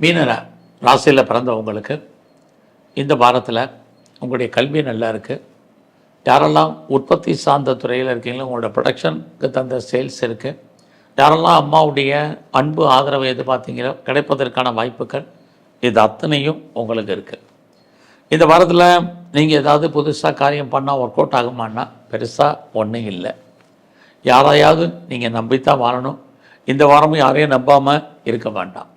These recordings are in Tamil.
மீன ராசியில் பிறந்தவங்களுக்கு இந்த வாரத்தில் உங்களுடைய கல்வி நல்லா இருக்குது யாரெல்லாம் உற்பத்தி சார்ந்த துறையில் இருக்கீங்களோ உங்களோட ப்ரொடக்ஷனுக்கு தந்த சேல்ஸ் இருக்குது யாரெல்லாம் அம்மாவுடைய அன்பு ஆதரவு எதிர்பார்த்தீங்களோ கிடைப்பதற்கான வாய்ப்புகள் இது அத்தனையும் உங்களுக்கு இருக்குது இந்த வாரத்தில் நீங்கள் ஏதாவது புதுசாக காரியம் பண்ணால் ஒர்க் அவுட் ஆகுமான்னா பெருசாக ஒன்றும் இல்லை. யாரையாவது நீங்கள் நம்பித்தான் வாழணும். இந்த வாரமும் யாரையும் நம்பாமல் இருக்க வேண்டாம்.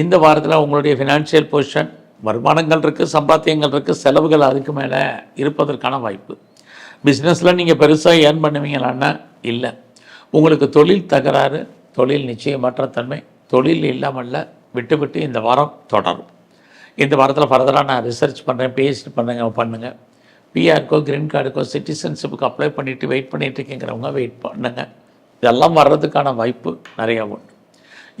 இந்த வாரத்தில் உங்களுடைய ஃபினான்ஷியல் பொசிஷன் வருமானங்கள் இருக்குது சம்பாத்தியங்கள் இருக்குது செலவுகள் அதுக்கு மேலே இருப்பதற்கான வாய்ப்பு. பிஸ்னஸில் நீங்கள் பெருசாக ஏர்ன் பண்ணுவீங்களான்னா இல்லை. உங்களுக்கு தொழில் தகராறு தொழில் நிச்சயமற்ற தன்மை தொழில் இல்லாமல்ல விட்டு விட்டு இந்த வாரம் தொடரும். இந்த வாரத்தில் ஃபர்தராக நான் ரிசர்ச் பண்ணுறேன் பிஹெச்டி பண்ணுங்க பண்ணுங்கள் பிஆருக்கோ கிரீன் கார்டுக்கோ சிட்டிசன்ஷிப்புக்கு அப்ளை பண்ணிவிட்டு வெயிட் பண்ணிட்டு இருக்கேங்கிறவங்க வெயிட் பண்ணுங்க. இதெல்லாம் வர்றதுக்கான வாய்ப்பு நிறையா உண்டு.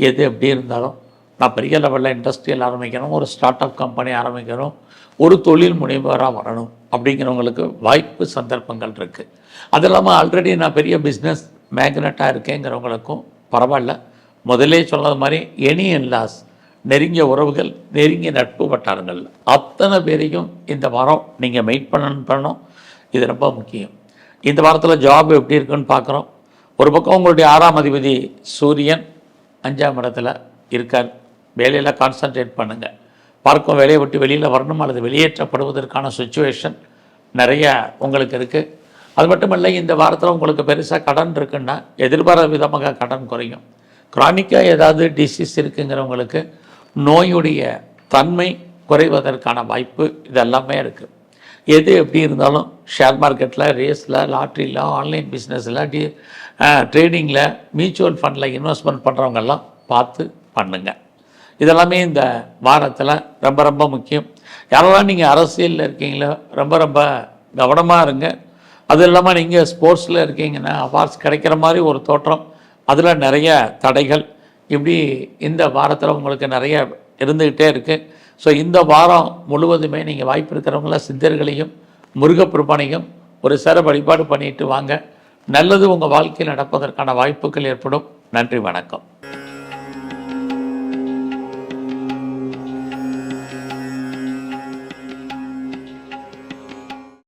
எது எப்படி இருந்தாலும் நான் பெரிய லெவலில் இண்டஸ்ட்ரியல் ஆரம்பிக்கணும் ஒரு ஸ்டார்ட் அப் கம்பெனி ஆரம்பிக்கணும் ஒரு தொழில் முனைவராக வரணும் அப்படிங்கிறவங்களுக்கு வாய்ப்பு சந்தர்ப்பங்கள் இருக்குது அது இல்லாமல் ஆல்ரெடி நான் பெரிய பிஸ்னஸ் மேக்னட்டாக இருக்கேங்கிறவங்களுக்கும் பரவாயில்ல. முதலே சொன்னது மாதிரி எனி லாஸ் நெருங்கிய உறவுகள் நெருங்கிய நட்பு வட்டாரங்கள் அத்தனை பேரையும் இந்த வாரம் நீங்கள் மெயிட் பண்ணணும் பண்ணணும். இது ரொம்ப முக்கியம். இந்த வாரத்தில் ஜாப் எப்படி இருக்குன்னு பார்க்குறோம் ஒரு பக்கம் உங்களுடைய ஆறாம் அதிபதி சூரியன் அஞ்சாம் இடத்துல இருக்கார். வேலையில் கான்சன்ட்ரேட் பண்ணுங்கள் பார்க்கும் வேலையை விட்டு வெளியில் வரணும் அல்லது வெளியேற்றப்படுவதற்கான சுச்சுவேஷன் நிறைய உங்களுக்கு இருக்குது அது மட்டும் இல்லை இந்த வாரத்தில் உங்களுக்கு பெருசாக கடன் இருக்குன்னா எதிர்பாராத விதமாக கடன் குறையும். க்ரானிக்காக ஏதாவது டிசீஸ் இருக்குங்கிறவங்களுக்கு நோயுடைய தன்மை குறைவதற்கான வாய்ப்பு இதெல்லாமே இருக்குது எது எப்படி இருந்தாலும் ஷேர் மார்க்கெட்டில் ரேஸில் லாட்ரியில் ஆன்லைன் பிஸ்னஸில் டி ட்ரேடிங்கில் மியூச்சுவல் ஃபண்டில் இன்வெஸ்ட்மெண்ட் பண்ணுறவங்கெல்லாம் பார்த்து பண்ணுங்கள் இதெல்லாமே இந்த வாரத்தில் ரொம்ப ரொம்ப முக்கியம். யாரெல்லாம் நீங்கள் அரசியலில் இருக்கீங்களோ ரொம்ப ரொம்ப கவனமாக இருங்க. அது இல்லாமல் நீங்கள் ஸ்போர்ட்ஸில் இருக்கீங்கன்னா அவார்ட்ஸ் கிடைக்கிற மாதிரி ஒரு தோற்றம். அதில் நிறைய தடைகள். இப்படி இந்த வாரத்தில் உங்களுக்கு நிறைய இருந்துக்கிட்டே இருக்குது ஸோ இந்த வாரம் முழுவதுமே நீங்கள் வாய்ப்பு இருக்கிறவங்கள சித்தர்களையும் முருகப்பெருமானையும் ஒரு சிற வழிபாடு பண்ணிட்டு வாங்க. நல்லது உங்கள் வாழ்க்கையில் நடப்பதற்கான வாய்ப்புகள் ஏற்படும். நன்றி வணக்கம்.